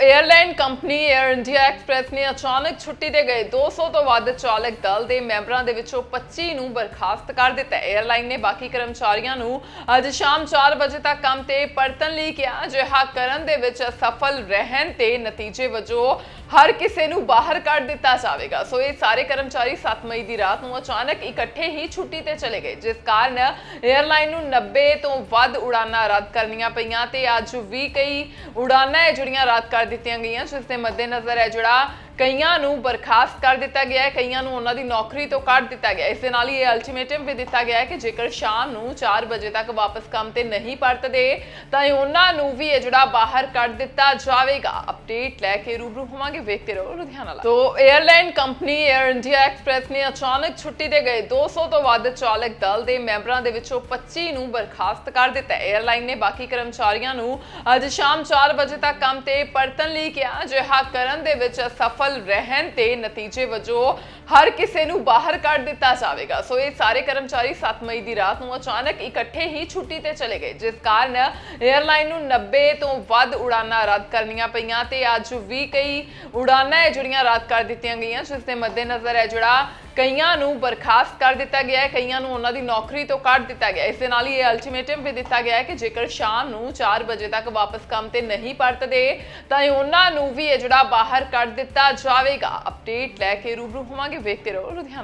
Airline company air India express ਨੇ ਅਚਾਨਕ ਛੁੱਟੀ ਤੇ ਗਏ। 200 ਤੋਂ ਵੱਧ ਚਾਲਕ ਦਲ ਦੇ ਮੈਂਬਰਾਂ ਦੇ ਵਿੱਚੋਂ 25 ਨੂੰ ਬਰਖਾਸਤ ਕਰ ਦਿੱਤਾ। ਏਅਰਲਾਈਨ ਨੇ ਬਾਕੀ ਕਰਮਚਾਰੀਆਂ ਨੂੰ ਅੱਜ ਸ਼ਾਮ 4 ਵਜੇ ਤੱਕ ਕੰਮ ਤੇ ਪਰਤਣ ਲਈ ਕਿਹਾ ਜਿਹਾ ਕਰਨ ਦੇ ਵਿੱਚ ਸਫਲ ਰਹਿਣ ਤੇ ਨਤੀਜੇ ਵਜੋਂ ਹਰ ਕਿਸੇ ਨੂੰ ਬਾਹਰ ਕੱਢ ਦਿੱਤਾ ਜਾਵੇਗਾ। ਸੋ ਇਹ ਸਾਰੇ ਕਰਮਚਾਰੀ 7 ਮਈ ਦੀ ਰਾਤ ਨੂੰ ਅਚਾਨਕ ਇਕੱਠੇ ਹੀ ਛੁੱਟੀ ਤੇ ਚਲੇ ਗਏ, ਜਿਸ ਕਾਰਨ ਏਅਰਲਾਈਨ ਨੂੰ 90 ਤੋਂ ਵੱਧ ਉਡਾਨਾਂ ਰੱਦ ਕਰਨੀਆਂ ਪਈਆਂ ਤੇ ਅੱਜ ਵੀ ਕਈ ਉਡਾਨਾਂ ਜਿਹੜੀਆਂ ਰੱਦ ਕਰ ਦਿੱਤੀਆਂ ਗਈਆਂ ਜਿਸ ਦੇ ਮੱਦੇਨਜ਼ਰ ਹੈ ਜਿਹੜਾ ਕਈਆਂ ਨੂੰ ਬਰਖਾਸਤ ਕਰ ਦਿੱਤਾ ਗਿਆ ਹੈ, ਕਈਆਂ ਨੂੰ ਉਹਨਾਂ ਦੀ ਨੌਕਰੀ ਤੋਂ ਕੱਢ ਦਿੱਤਾ ਗਿਆ ਇਸ ਦੇ ਨਾਲ ਹੀ ਇਹ ਅਲਟੀਮੇਟਮ ਵੀ ਦਿੱਤਾ ਗਿਆ ਹੈ ਕਿ ਜੇਕਰ ਸ਼ਾਮ ਨੂੰ 4 ਵਜੇ ਤੱਕ ਵਾਪਸ ਕੰਮ ਤੇ ਨਹੀਂ ਪਰਤਦੇ, ਤਾਂ ਉਹਨਾਂ ਨੂੰ ਵੀ ਇਹ ਜਿਹੜਾ ਬਾਹਰ ਕੱਢ ਦਿੱਤਾ ਜਾਵੇਗਾ। ਅਪਡੇਟ ਲੈ ਕੇ ਰੂਬਰੂ ਹੋਵਾਂਗੇ, ਵੇਖਦੇ ਰਹੋ ਲੁਧਿਆਣਾ ਲਾ ਤੋਂ airline company air India express ਨੇ ਅਚਾਨਕ ਛੁੱਟੀ ਤੇ ਗਏ। 200 ਤੋਂ ਵੱਧ ਚਾਲਕ ਦਲ ਦੇ ਮੈਂਬਰਾਂ ਦੇ ਵਿੱਚੋਂ 25 ਨੂੰ ਬਰਖਾਸਤ ਕਰ ਦਿੱਤਾ 에ਅਰਲਾਈਨ ਨੇ ਬਾਕੀ ਕਰਮਚਾਰੀਆਂ ਨੂੰ ਅੱਜ ਸ਼ਾਮ 4 ਵਜੇ ਤੱਕ ਕੰਮ ਤੇ ਪਰਤਣ ਲਈ ਕਿਹਾ। ਜਿਹਾ ਕਰਨ ਦੇ ਵਿੱਚ ਸਫਲ ਰਹਿਣ ਤੇ ਨਤੀਜੇ ਵਜੋਂ ਹਰ ਕਿਸੇ ਨੂੰ ਬਾਹਰ ਕੱਢ ਦਿੱਤਾ ਜਾਵੇਗਾ। ਸੋ ਇਹ ਸਾਰੇ ਕਰਮਚਾਰੀ 7 ਮਈ ਦੀ ਰਾਤ ਨੂੰ ਅਚਾਨਕ ਇਕੱਠੇ ਹੀ ਛੁੱਟੀ ਤੇ ਚਲੇ ਗਏ, ਜਿਸ ਕਾਰਨ 에ਅਰਲਾਈਨ ਨੂੰ 90 ਤੋਂ ਵੱਧ ਉਡਾਨਾਂ ਰੱਦ ਕਰਨੀਆਂ ਪਈਆਂ ਤੇ ਅੱਜ ਵੀ ਕਈ ਉਡਾਨਾਂ ਹੈ ਜਿਹੜੀਆਂ ਰੱਦ ਕਰ ਦਿੱਤੀਆਂ ਗਈਆਂ, ਜਿਸ ਦੇ ਮੱਦੇਨਜ਼ਰ ਹੈ ਜਿਹੜਾ ਕਈਆਂ ਨੂੰ ਬਰਖਾਸਤ ਕਰ ਦਿੱਤਾ ਗਿਆ ਹੈ, ਕਈਆਂ ਨੂੰ ਉਹਨਾਂ ਦੀ ਨੌਕਰੀ ਤੋਂ ਕੱਢ ਦਿੱਤਾ ਗਿਆ ਇਸ ਦੇ ਨਾਲ ਹੀ ਇਹ ਅਲਟੀਮੇਟਮ ਵੀ ਦਿੱਤਾ ਗਿਆ ਹੈ ਕਿ ਜੇਕਰ ਸ਼ਾਮ ਨੂੰ 4 ਵਜੇ ਤੱਕ ਵਾਪਸ ਕੰਮ ਤੇ ਨਹੀਂ ਪਰਤਦੇ, ਤਾਂ ਉਹਨਾਂ ਨੂੰ ਵੀ ਇਹ ਜਿਹੜਾ ਬਾਹਰ ਕੱਢ ਦਿੱਤਾ ਜਾਵੇਗਾ। ਅਪਡੇਟ ਲੈ ਕੇ ਰੂਬਰੂ ਹੋਵਾਂਗੇ, ਵੇਖਦੇ ਰਹੋ ਲੁਧਿਆਣਾ